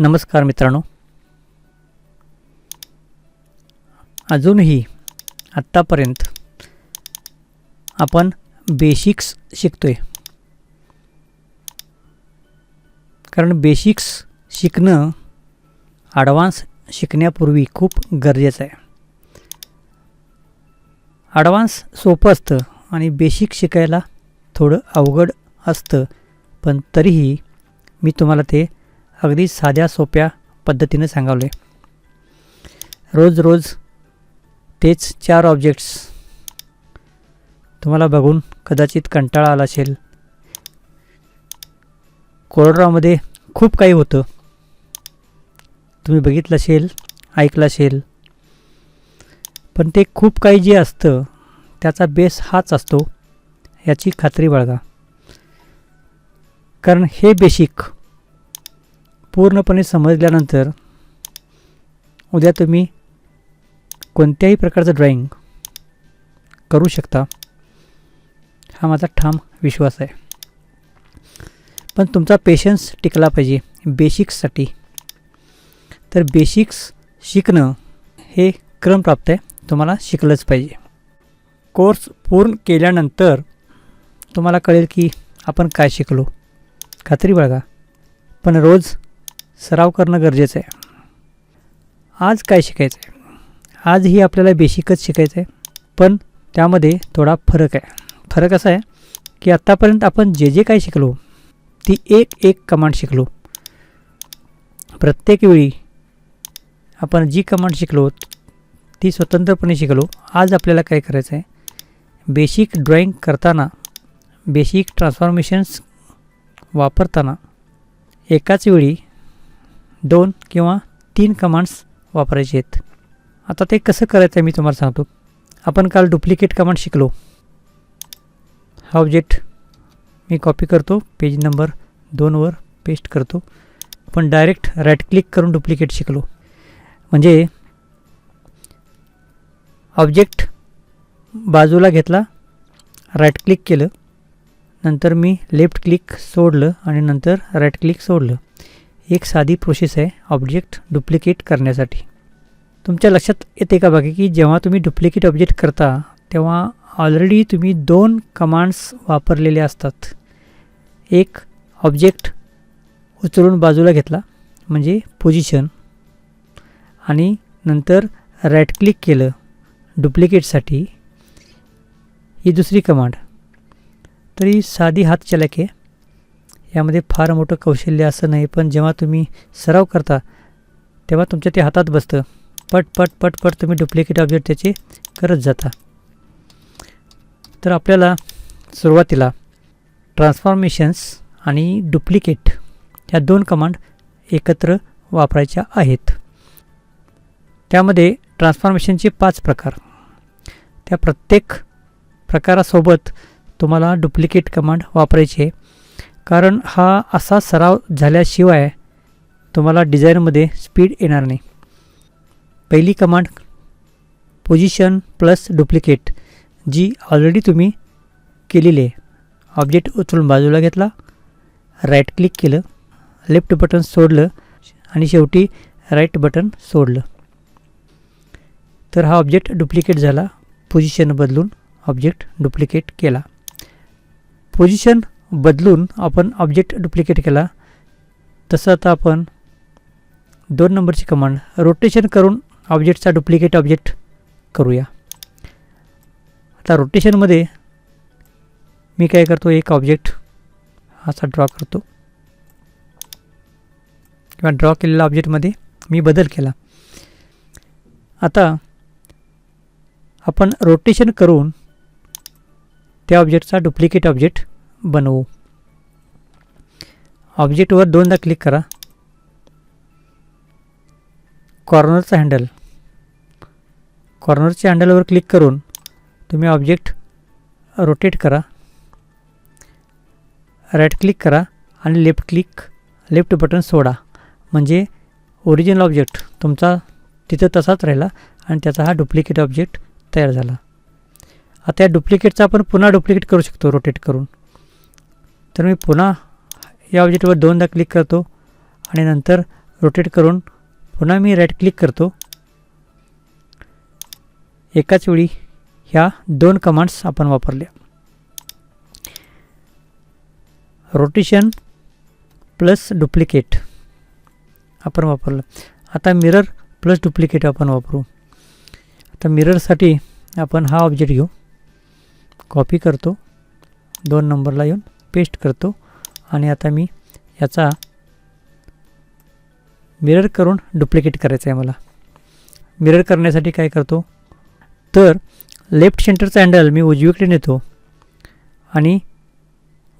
नमस्कार मित्रांनो. अजूनही आत्तापर्यंत आपण बेसिक्स शिकतोय. कारण बेसिक्स शिकणं ॲडव्हान्स शिकण्यापूर्वी खूप गरजेचं आहे. ॲडव्हान्स सोपं असतं आणि बेसिक शिकायला थोडं अवघड असतं पण तरीही मी तुम्हाला ते अगदी साध्या सोप्या पद्धतीनं सांगावले. रोज रोज तेच चार ऑब्जेक्ट्स तुम्हाला बघून कदाचित कंटाळा आला असेल. कोरड्रामध्ये खूप काही होतं. तुम्ही बघितलं असेल ऐकलं असेल. पण ते खूप काही जे असतं त्याचा बेस हाच असतो याची खात्री बाळगा. कारण हे बेसिक पूर्णपणे समजल्यानंतर उद्या तुम्ही कोणत्याही प्रकारचं ड्रॉईंग करू शकता. हा माझा ठाम विश्वास आहे. पण तुमचा पेशन्स टिकला पाहिजे बेसिक्ससाठी तर बेसिक्स शिकणं हे क्रमप्राप्त आहे. तुम्हाला शिकलंच पाहिजे. कोर्स पूर्ण केल्यानंतर तुम्हाला कळेल की आपण काय शिकलो. खात्री बाळगा. पण रोज सराव करणं गरजेचं आहे. आज काय शिकायचं आहे आजही आपल्याला बेसिकच शिकायचं आहे पण त्यामध्ये थोडा फरक आहे. फरक असा आहे की आत्तापर्यंत आपण जे जे काय शिकलो ती एक एक कमांड शिकलो. प्रत्येक वेळी आपण जी कमांड शिकलो ती स्वतंत्रपणे शिकलो आज आपल्याला काय करायचं आहे बेसिक ड्रॉईंग करताना बेसिक ट्रान्सफॉर्मेशन्स वापरताना एकाच वेळी दोन किंवा तीन कमांड्स वापरायचे आहेत. आता ते कसं करायचं आहे मी तुम्हाला सांगतो. आपण काल डुप्लिकेट कमांड शिकलो. हा ऑब्जेक्ट मी कॉपी करतो पेज नंबर दोनवर पेस्ट करतो. पण डायरेक्ट राईट क्लिक करून डुप्लिकेट शिकलो. म्हणजे ऑब्जेक्ट बाजूला घेतला राईट क्लिक केलं. नंतर मी लेफ्ट क्लिक सोडलं आणि नंतर राईट क्लिक सोडलं. एक साधी प्रोसेस आहे ऑब्जेक्ट डुप्लिकेट करण्यासाठी. तुमच्या लक्षात येते का बाकी की जेव्हा तुम्ही डुप्लिकेट ऑब्जेक्ट करता तेव्हा ऑलरेडी तुम्ही दोन कमांड्स वापरलेले असतात. एक ऑब्जेक्ट उचलून बाजूला घेतला म्हणजे पोजिशन आणि नंतर राईट क्लिक केलं डुप्लिकेटसाठी ही दुसरी कमांड तरी साधी हात चलाक. आहे यामध्ये फार मोठं कौशल्य असं नाही पण जेव्हा तुम्ही सराव करता तेव्हा तुमच्या ते हातात बसतं. पट पट पट पट तुम्ही डुप्लिकेट ऑब्जेक्ट त्याचे करत जाता. तर आपल्याला सुरुवातीला ट्रान्सफॉर्मेशन्स आणि डुप्लिकेट या दोन कमांड एकत्र वापरायच्या आहेत. त्यामध्ये ट्रान्सफॉर्मेशनचे पाच प्रकार. त्या प्रत्येक प्रकारासोबत तुम्हाला डुप्लिकेट कमांड वापरायची. आहे कारण हा असा सराव झाल्याशिवाय तुम्हाला डिझाईनमध्ये स्पीड येणार नाही. पहिली कमांड पोझिशन प्लस डुप्लिकेट जी ऑलरेडी तुम्ही केलेली आहे. ऑब्जेक्ट उचलून बाजूला घेतला राईट क्लिक केलं लेफ्ट बटन सोडलं आणि शेवटी राईट बटन सोडलं. तर हा ऑब्जेक्ट डुप्लिकेट झाला पोझिशन बदलून ऑब्जेक्ट डुप्लिकेट केला. पोझिशन बदलून आपण ऑब्जेक्ट डुप्लिकेट केला. तसं आता आपण दोन नंबरची कमांड रोटेशन करून ऑब्जेक्टचा डुप्लिकेट ऑब्जेक्ट करूया. आता रोटेशनमध्ये मी काय करतो एक ऑब्जेक्ट असा ड्रॉ करतो. किंवा ड्रॉ केलेल्या ऑब्जेक्टमध्ये मी बदल केला. आता आपण रोटेशन करून त्या ऑब्जेक्टचा डुप्लिकेट ऑब्जेक्ट बनवू. ऑब्जेक्टवर दोनदा क्लिक करा. कॉर्नरचा हँडल कॉर्नरच्या हँडलवर क्लिक करून तुम्ही ऑब्जेक्ट रोटेट करा. राईट क्लिक करा आणि लेफ्ट क्लिक लेफ्ट बटन सोडा. म्हणजे ओरिजिनल ऑब्जेक्ट तुमचा तिथं तसाच राहिला आणि त्याचा हा डुप्लिकेट ऑब्जेक्ट तयार झाला. आता या डुप्लिकेटचा आपण पुन्हा डुप्लिकेट करू शकतो रोटेट करून. तर मी पुन्हा या ऑब्जेक्टवर दोनदा क्लिक करतो आणि नंतर रोटेट करून पुन्हा मी राईट क्लिक करतो. एकाच वेळी ह्या दोन कमांड्स आपण वापरल्या. रोटेशन प्लस डुप्लिकेट आपण वापरलं. आता मिरर प्लस डुप्लिकेट आपण वापरू. आता मिररसाठी आपण हा ऑब्जेक्ट घेऊ. कॉपी करतो. दोन नंबरला येऊन पेस्ट करतो आणि आता मी याचा मिरर करून डुप्लिकेट करायचं आहे मला. मिरर करण्यासाठी काय करतो? तर लेफ्ट सेंटरचा हँडल मी उजवीकडे नेतो आणि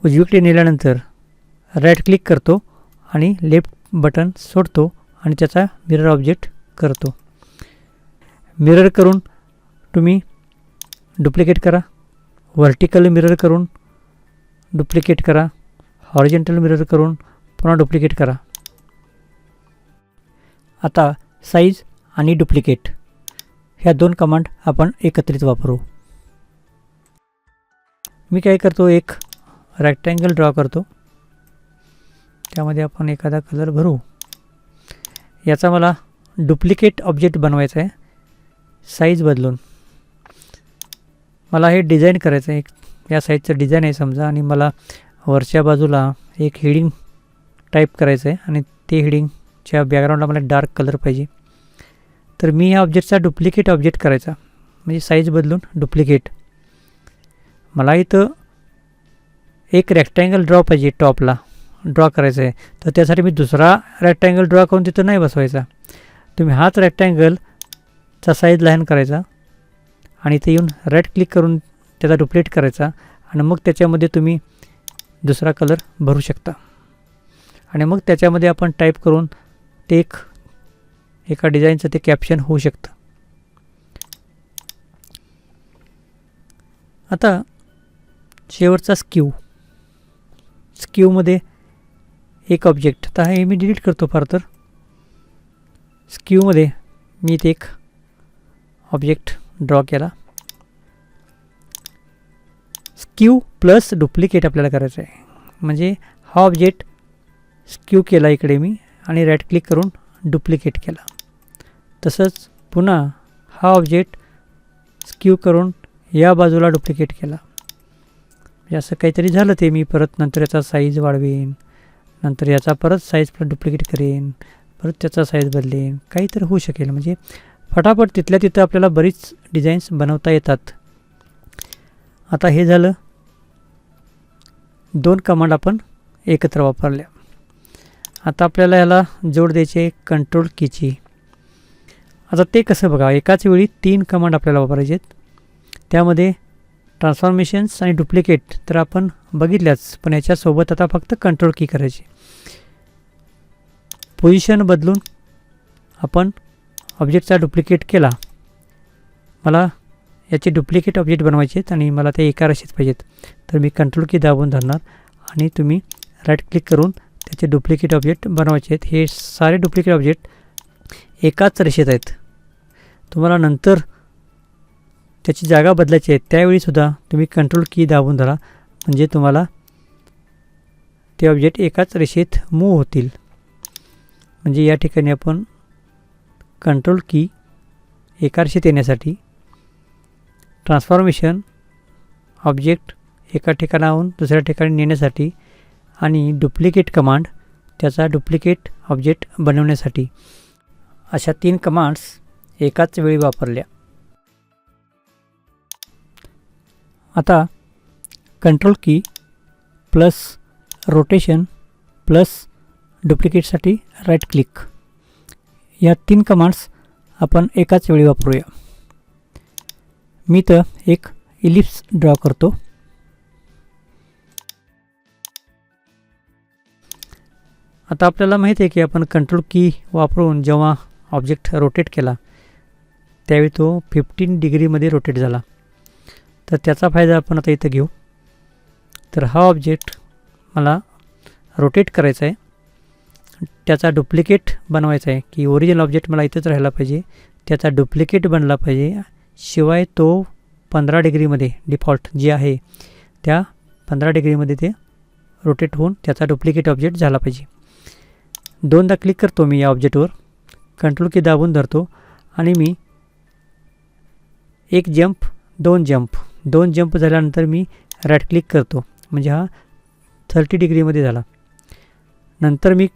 उजवीकडे नेल्यानंतर राईट क्लिक करतो आणि लेफ्ट बटन सोडतो आणि त्याचा मिरर ऑब्जेक्ट करतो. मिरर करून तुम्ही डुप्लिकेट करा. व्हर्टिकल मिरर करून डुप्लिकेट करा. हॉरिजेंटल मिरर करून पुन्हा डुप्लिकेट करा. आता साईज आणि डुप्लिकेट. ह्या दोन कमांड आपण एकत्रित वापरू. मी काय करतो एक रेक्टँगल ड्रॉ करतो. त्यामध्ये आपण एखादा कलर भरू. याचा मला डुप्लिकेट ऑब्जेक्ट बनवायचा आहे साईज बदलून. मला हे डिझाईन करायचं आहे एक या साईजचं डिझाईन आहे समजा. आणि मला वरच्या बाजूला एक हेडिंग टाईप करायचं आहे. आणि ते हेडिंगच्या बॅकग्राऊंडला मला डार्क कलर पाहिजे. तर मी या ऑब्जेक्टचा डुप्लिकेट ऑब्जेक्ट करायचा. म्हणजे साईज बदलून डुप्लिकेट मला इथं एक रेक्टँगल ड्रॉ पाहिजे टॉपला ड्रॉ करायचं आहे. तर त्यासाठी मी दुसरा रेक्टँगल ड्रॉ करून तिथं नाही बसवायचा. तुम्ही हाच रेक्टँगलचा साईज लहान करायचा. आणि इथे येऊन राईट क्लिक करून त्याचा डुप्लिकेट करायचा आणि मग त्याच्यामध्ये तुम्ही दुसरा कलर भरू शकता. आणि मग त्याच्यामध्ये आपण टाईप करून ते एक एका डिझाईनचं ते कॅप्शन होऊ शकतं. आता शेवटचा स्क्यू स्क्यूमध्ये एक ऑब्जेक्ट आता हे मी डिलीट करतो फार तर. स्क्यूमध्ये मी इथे एक ऑब्जेक्ट ड्रॉ केला. स्क्यू प्लस डुप्लिकेट आपल्याला करायचं आहे म्हणजे हा ऑब्जेक्ट स्क्यू केला इकडे मी आणि राईट क्लिक करून डुप्लिकेट केला. तसंच पुन्हा हा ऑब्जेक्ट स्क्यू करून या बाजूला डुप्लिकेट केला. म्हणजे असं काहीतरी झालं ते मी परत नंतर याचा साईज वाढवेन नंतर याचा परत साईज डुप्लिकेट करेन परत त्याचा साईज बदलेन काहीतरी होऊ शकेल. म्हणजे फटाफट तिथल्या तिथं आपल्याला बरीच डिझाईन्स बनवता येतात. आता हे झालं. दोन कमांड आपण एकत्र वापरल्या. आता आपल्याला याला जोड द्यायचे कंट्रोल कीची आता ते कसं बघा एकाच वेळी तीन कमांड आपल्याला वापरायचे आहेत त्यामध्ये ट्रान्सफॉर्मेशन्स आणि डुप्लिकेट तर आपण बघितल्याच पण याच्यासोबत आता फक्त कंट्रोल की करायची. पोझिशन बदलून आपण ऑब्जेक्टचा डुप्लिकेट केला. मला याचे डुप्लिकेट ऑब्जेक्ट बनवायचे आहेत आणि मला ते एका राशीत पाहिजेत. तर मी कंट्रोल की दाबून धरणार आणि तुम्ही राईट क्लिक करून त्याचे डुप्लिकेट ऑब्जेक्ट बनवायचे आहेत. हे सारे डुप्लिकेट ऑब्जेक्ट एकाच रेषेत आहेत. तुम्हाला नंतर त्याची जागा बदलायची आहे. त्यावेळीसुद्धा तुम्ही कंट्रोल की दाबून धरा. म्हणजे तुम्हाला ते ऑब्जेक्ट एकाच रेषेत मूव होतील. म्हणजे या ठिकाणी आपण कंट्रोल की एका रेषेत येण्यासाठी ट्रान्सफॉर्मेशन ऑब्जेक्ट एका ठिकाणाहून दुसऱ्या ठिकाणी नेण्यासाठी आणि डुप्लिकेट कमांड त्याचा डुप्लिकेट ऑब्जेक्ट बनवण्यासाठी. अशा तीन कमांड्स एकाच वेळी वापरल्या. आता control key plus rotation plus डुप्लिकेटसाठी right click. या तीन कमांड्स आपण एकाच वेळी वापरूया. मी तर एक इलिप्स ड्रॉ करतो. आता आपल्याला माहिती आहे की आपण कंट्रोल की वापरून जेव्हा ऑब्जेक्ट रोटेट केला त्यावेळी तो फिफ्टीन डिग्रीमध्ये रोटेट झाला. तर त्याचा फायदा आपण आता इथं घेऊ. तर हा ऑब्जेक्ट मला रोटेट करायचा आहे. त्याचा डुप्लिकेट बनवायचा आहे की ओरिजिनल ऑब्जेक्ट मला इथंच राहायला पाहिजे त्याचा डुप्लिकेट बनला पाहिजे शिवाय तो पंधरा डिग्रीमध्ये डिफॉल्ट जे आहे त्या पंधरा डिग्रीमध्ये ते रोटेट होऊन त्याचा डुप्लिकेट ऑब्जेक्ट झाला पाहिजे. दोनदा क्लिक करतो मी या ऑब्जेक्टवर कंट्रोल की दाबून धरतो आणि मी एक जंप दोन जंप दोन जंप झाल्यानंतर मी राईट क्लिक करतो म्हणजे हा थर्टी डिग्रीमध्ये झाला. नंतर मी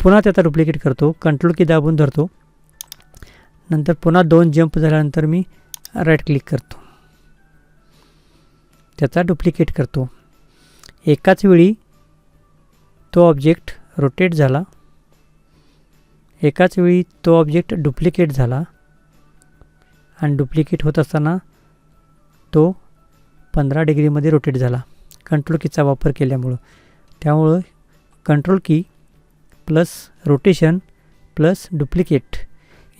पुन्हा त्याचा डुप्लिकेट करतो कंट्रोल की दाबून धरतो नंतर पुन्हा दोन जंप झाल्यानंतर मी राईट क्लिक करतो. त्याचा डुप्लिकेट करतो. एकाच वेळी तो ऑब्जेक्ट रोटेट झाला. एकाच वेळी तो ऑब्जेक्ट डुप्लिकेट झाला. आणि डुप्लिकेट होत असताना तो पंधरा डिग्रीमध्ये रोटेट झाला. कंट्रोल कीचा वापर केल्यामुळं. त्यामुळं control key plus rotation plus duplicate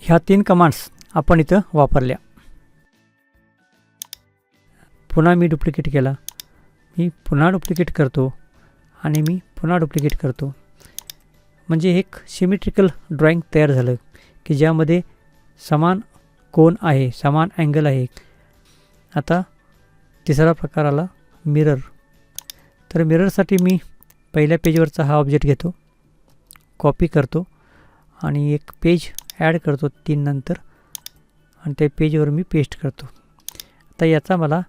ह्या तीन कमांड्स आपण इथं वापरल्या. पुन्हा मी डुप्लिकेट केला. मी पुन्हा डुप्लिकेट करतो आणि मी पुन्हा डुप्लिकेट करतो. म्हणजे एक सिमेट्रिकल ड्रॉईंग तयार झालं की ज्यामध्ये समान कोन आहे समान अँगल आहे. आता तिसरा प्रकार आला मिरर तर मिररसाठी मी पहिल्या पेजवरचा हा ऑब्जेक्ट घेतो. कॉपी करतो आणि एक पेज ॲड करतो तीन नंतर. आणि त्या पेजवर मी पेस्ट करतो. आता याचा मला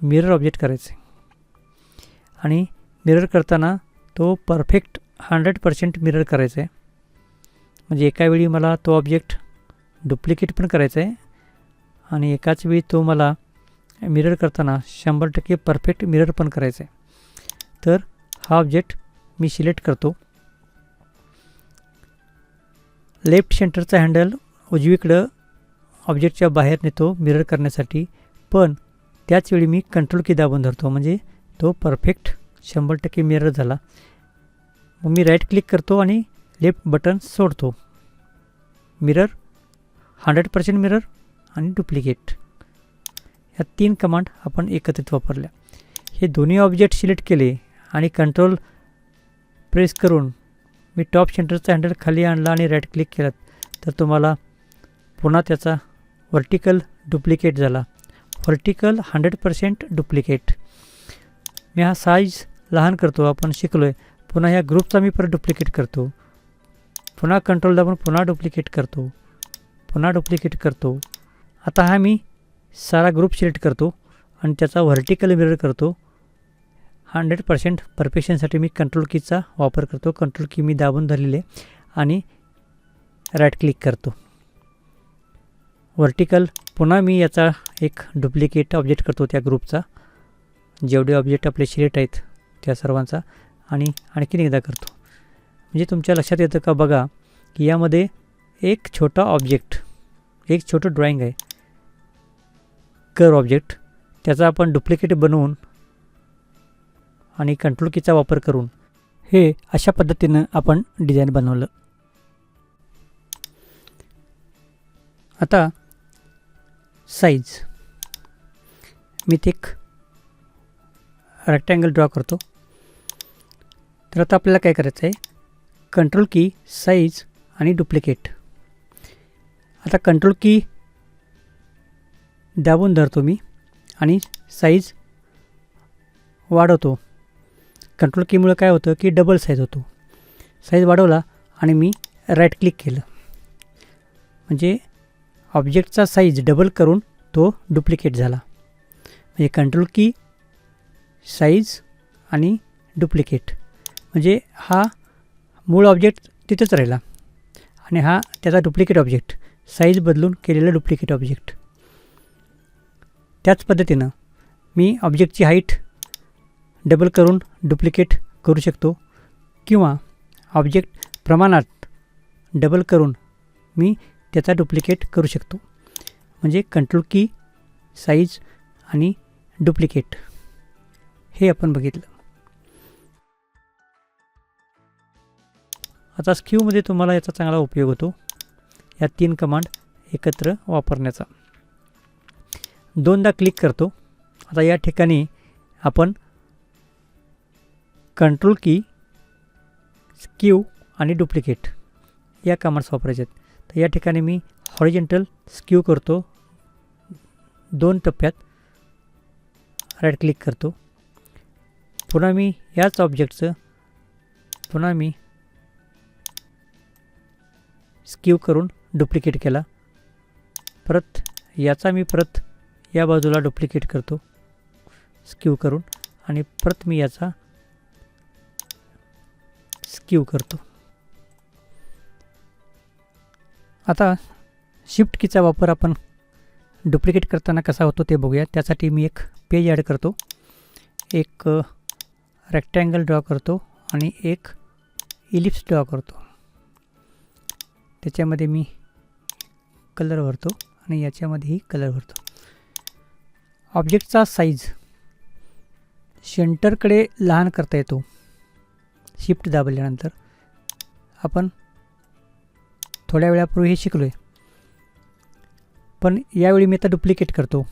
मिरर ऑब्जेक्ट करायचं आहे आणि मिरर करताना तो परफेक्ट हंड्रेड पर्सेंट मिरर करायचा आहे म्हणजे एका वेळी मला तो ऑब्जेक्ट डुप्लिकेट पण करायचा आहे आणि एकाच वेळी तो मला मिरर करताना शंभर टक्के परफेक्ट मिरर पण करायचा आहे तर हा ऑब्जेक्ट मी सिलेक्ट करतो. लेफ्ट सेंटरचा हँडल उजवीकडं ऑब्जेक्टच्या बाहेर नेतो मिरर करण्यासाठी. पण त्याचवेळी मी कंट्रोल की दाबून धरतो म्हणजे तो परफेक्ट शंभर टक्के मिरर झाला. मग मी राईट क्लिक करतो आणि लेफ्ट बटन सोडतो. मिरर हंड्रेड पर्सेंट मिरर आणि डुप्लिकेट. या तीन कमांड आपण एकत्रित वापरल्या. हे दोन्ही ऑब्जेक्ट सिलेक्ट केले आणि कंट्रोल प्रेस करून मी टॉप सेंटरचा हँडल खाली आणला आणि राईट क्लिक केलं. तर तुम्हाला पुन्हा त्याचा व्हर्टिकल डुप्लिकेट झाला. व्हर्टिकल हंड्रेड पर्सेंट डुप्लिकेट मी हा साईज लहान करतो आपण शिकलो आहे पुन्हा ह्या ग्रुपचा मी परत डुप्लिकेट करतो. पुन्हा कंट्रोल दाबून पुन्हा डुप्लिकेट करतो. पुन्हा डुप्लिकेट करतो. आता हा मी सारा ग्रुप सिलेक्ट करतो आणि त्याचा व्हर्टिकल मिरर करतो. हंड्रेड पर्सेंट परफेक्शनसाठी मी कंट्रोल कीचा वापर करतो. कंट्रोल की मी दाबून धरलेले आणि राईट क्लिक करतो. वर्टिकल पुन्हा मी याचा एक डुप्लिकेट ऑब्जेक्ट करतो त्या ग्रुपचा. जेवढे ऑब्जेक्ट आपले सिलेक्ट आहेत त्या सर्वांचा आणि आणखीन एकदा करतो. म्हणजे तुमच्या लक्षात येतं का बघा की यामध्ये एक छोटा ऑब्जेक्ट एक छोटं ड्रॉईंग आहे. कर ऑब्जेक्ट त्याचा आपण डुप्लिकेट बनवून आणि कंट्रोल कीचा वापर करून हे अशा पद्धतीनं आपण डिझाईन बनवलं. आता साईज मी ते एक रेक्टँगल ड्रॉ करतो. तर आता आपल्याला काय करायचं आहे? कंट्रोल की साईज आणि डुप्लिकेट आता कंट्रोल की दाबून धरतो मी आणि साईज वाढवतो. कंट्रोल कीमुळं काय होतं की डबल साईज होतो. साईज वाढवला आणि मी राईट क्लिक केलं. म्हणजे ऑब्जेक्टचा साईज डबल करून तो डुप्लिकेट झाला. म्हणजे कंट्रोल की साईज आणि डुप्लिकेट म्हणजे हा मूळ ऑब्जेक्ट तिथंच राहिला. आणि हा त्याचा डुप्लिकेट ऑब्जेक्ट साईज बदलून केलेलं डुप्लिकेट ऑब्जेक्ट त्याच पद्धतीनं मी ऑब्जेक्टची हाईट डबल करून डुप्लिकेट करू शकतो. किंवा ऑब्जेक्ट प्रमाणात डबल करून मी त्याचा डुप्लिकेट करू शकतो. म्हणजे कंट्रोल की साईज आणि डुप्लिकेट हे आपण बघितलं. आता स्क्यूमध्ये तुम्हाला याचा चांगला उपयोग होतो. या तीन कमांड एकत्र वापरण्याचा. दोनदा क्लिक करतो. आता या ठिकाणी आपण कंट्रोल की स्क्यू आणि डुप्लिकेट या कमांड्स वापरायचे आहेत तर या ठिकाणी मी हॉरिजेंटल स्क्यू करतो. दोन टप्प्यात राईट क्लिक करतो. पुन्हा मी याच ऑब्जेक्टचं पुन्हा मी स्क्यू करून डुप्लिकेट केला. परत याचा मी परत या बाजूला डुप्लिकेट करतो. स्क्यू करून आणि परत मी याचा स्कीव करतो. आता शिफ्ट कीचा वापर आपण डुप्लिकेट करताना कसा होतो ते बघूया. त्यासाठी मी एक पेज ॲड करतो. एक रेक्टँगल ड्रॉ करतो आणि एक इलिप्स ड्रॉ करतो. त्याच्यामध्ये मी कलर भरतो आणि याच्यामध्येही कलर भरतो. ऑब्जेक्टचा साईज सेंटरकडे लहान करता येतो. शिफ्ट दाबल्यानंतर आपण थोड्या वेळापूर्वी हे शिकलो आहे पण यावेळी मी आता डुप्लिकेट करतो.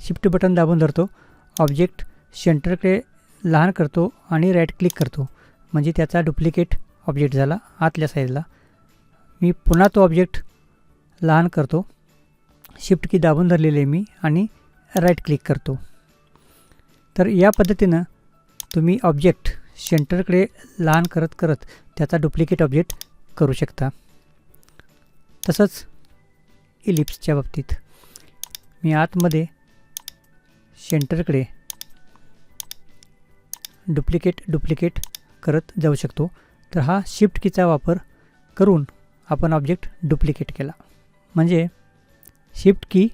शिफ्ट बटन दाबून धरतो. ऑब्जेक्ट सेंटरकडे लहान करतो आणि राईट क्लिक करतो. म्हणजे त्याचा डुप्लिकेट ऑब्जेक्ट झाला आतल्या साईजला मी पुन्हा तो ऑब्जेक्ट लहान करतो. शिफ्ट की दाबून धरलेले आहे मी आणि राईट क्लिक करतो. तर या पद्धतीनं तुम्ही ऑब्जेक्ट सेंटरकडे लहान करत करत त्याचा डुप्लिकेट ऑब्जेक्ट करू शकता. तसंच इलिप्सच्या बाबतीत. मी आतमध्ये सेंटरकडे डुप्लिकेट डुप्लिकेट करत जाऊ शकतो. तर हा शिफ्ट कीचा वापर करून आपण ऑब्जेक्ट डुप्लिकेट केला. म्हणजे शिफ्ट की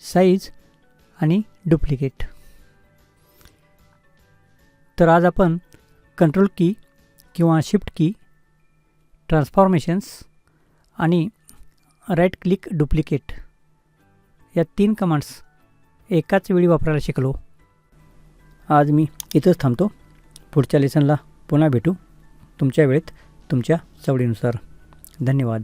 साईज आणि डुप्लिकेट. तर आज आपण कंट्रोल की किंवा शिफ्ट की ट्रान्सफॉर्मेशन्स आणि राईट क्लिक डुप्लिकेट. या तीन कमांड्स एकाच वेळी वापरायला शिकलो. आज मी इथंच थांबतो. पुढच्या लेसनला पुन्हा भेटू. तुमच्या वेळेत तुमच्या सवडीनुसार धन्यवाद.